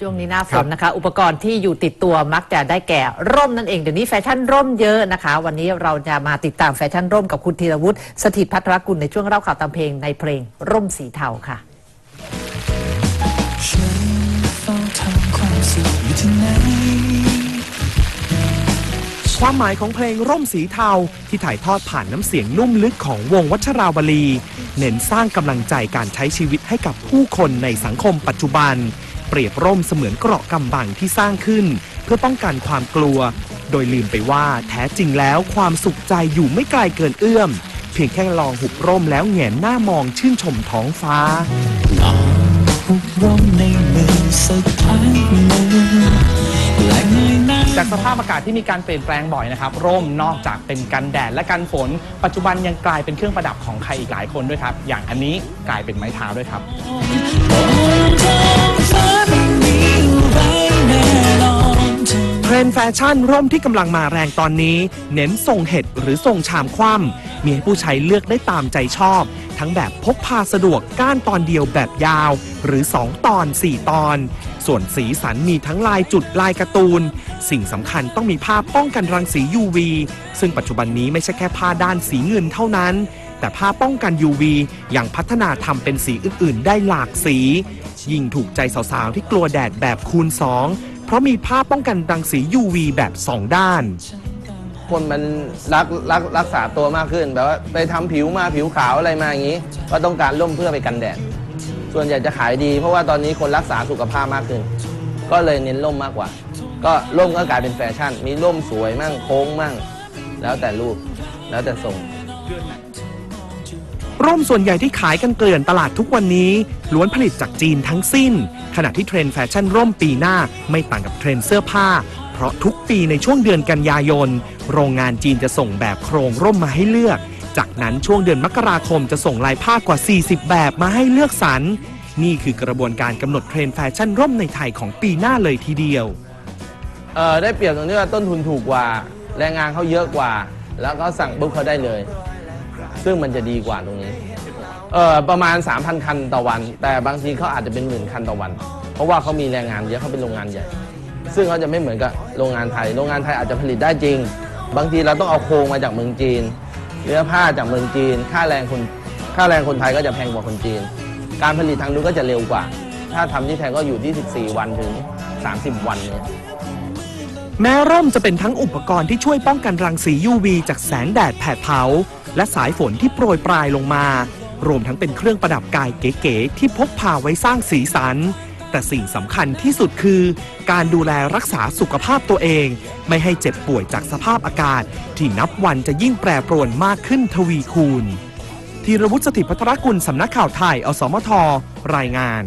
ช่วงนี้หน้าฝนนะคะ อุปกรณ์ที่อยู่ติดตัวมักจะได้แก่ร่มนั่นเอง เดี๋ยวนี้แฟชั่นร่มเยอะนะคะ วันนี้เราจะมาติดตามแฟชั่นร่มกับคุณธีรวุฒิสถิตพัทรกุลในช่วงเล่าข่าวตามเพลงในเพลงร่มสีเทาค่ะฉันเฝ้าทำความสุขอยู่ที่ไหนความหมายของเพลงร่มสีเทาที่ถ่ายทอดผ่านน้ำเสียงนุ่มลึกของวงวัชราวลี เน้นสร้างกำลังใจการใช้ชีวิตให้กับผู้คนในสังคมปัจจุบัน เปรียบร่มเสมือนเกราะกำบังที่สร้างขึ้น เพื่อป้องกันความกลัว โดยลืมไปว่าแท้จริงแล้วความสุขใจอยู่ไม่ไกลเกินเอื้อม เพียงแค่ลองหุบร่มแล้วแหงนหน้ามองชื่นชมท้องฟ้าหุบร่มในมือสักพักหนึ่งและเงยหน้าจากสภาพอากาศที่มีการเปลี่ยนแปลงบ่อยนะครับ ร่มนอกจากเป็นกันแดดและกันฝน ปัจจุบันยังกลายเป็นเครื่องประดับของใครอีกหลายคนด้วยครับ อย่างอันนี้กลายเป็นไม้เท้าด้วยครับ เทรนด์แฟชั่นร่มที่กำลังมาแรงตอนนี้ เน้นทรงเห็ดหรือทรงชามคว่ำมีให้ผู้ใช้เลือกได้ตามใจชอบ ทั้งแบบพกพาสะดวกก้านตอนเดียวแบบยาว หรือ 2 ตอน 4 ตอน ส่วนสีสันมีทั้งลายจุดลายการ์ตูน สิ่งสำคัญต้องมีผ้าป้องกันรังสี UV ซึ่งปัจจุบันนี้ไม่ใช่แค่ผ้าด้านสีเงินเท่านั้น แต่ผ้าป้องกัน UV ยังพัฒนาทำเป็นสีอื่น ๆ ได้หลากสี ยิ่งถูกใจสาวๆ ที่กลัวแดดแบบคูณ 2 เพราะมีผ้าป้องกันรังสี UV แบบ 2 ด้าน คนมันรักรักรักษาตัวมากขึ้น แบบว่าไปทำผิวมาผิวขาวอะไรมาอย่างนี้ ก็ต้องการร่มเพื่อไปกันแดด ส่วนใหญ่จะขายดี เพราะว่าตอนนี้คนรักษาสุขภาพมากขึ้น ก็เลยเน้นร่มมากกว่า ก็ร่มก็กลายเป็นแฟชั่น มีร่มสวยมั่งโค้งมั่ง แล้วแต่รูปแล้วแต่ทรง ร่มส่วนใหญ่ที่ขายกันเกลื่อนตลาดทุกวันนี้ ล้วนผลิตจากจีนทั้งสิ้น ขณะที่เทรนด์แฟชั่นร่มปีหน้าไม่ต่างกับเทรนด์เสื้อผ้า เพราะทุกปีในช่วงเดือนกันยายน โรงงานจีนจะส่งแบบโครงร่มมาให้เลือก จากนั้นช่วงเดือนมกราคมจะส่งลายผ้ากว่า 40 แบบมาให้เลือกสรรนี่คือกระบวนการกำหนดเทรนด์แฟชั่นร่มในไทยของปีหน้าเลยทีเดียว เออได้เปรียบตรงที่ว่าต้นทุนถูกกว่า แรงงานเขาเยอะกว่า แล้วก็สั่งปุ๊บเขาได้เลย ซึ่งมันจะดีกว่าตรงนี้ เออประมาณ 3,000 คันต่อวัน แต่บางทีเขาอาจจะเป็นหมื่นคันต่อวัน เพราะว่าเขามีแรงงานเยอะเขาเป็นโรงงานใหญ่ ซึ่งเขาจะไม่เหมือนกับโรงงานไทย โรงงานไทยอาจจะผลิตได้จริง บางทีเราต้องเอาโครงมาจากเมืองจีน เนื้อผ้าจากเมืองจีน ค่าแรงคน ค่าแรงคนไทยก็จะแพงกว่าคนจีน การผลิตทางนู้นก็จะเร็วกว่า ถ้าทำที่ไทยก็อยู่ที่ 14 วันถึง 30 วันเนี่ย แม้ร่มจะเป็นทั้งอุปกรณ์ที่ช่วยป้องกันรังสี UV จากแสงแดดแผดเผา และสายฝนที่โปรยปลายลงมา รวมทั้งเป็นเครื่องประดับกายเก๋ๆที่พกพาไว้สร้างสีสัน แต่สิ่งสำคัญที่สุดคือ การดูแลรักษาสุขภาพตัวเอง ไม่ให้เจ็บป่วยจากสภาพอากาศ ที่นับวันจะยิ่งแปรปรวนมากขึ้นทวีคูณธีรวุฒิสถิตพัทรกุลสำนักข่าวไทย อสมท รายงาน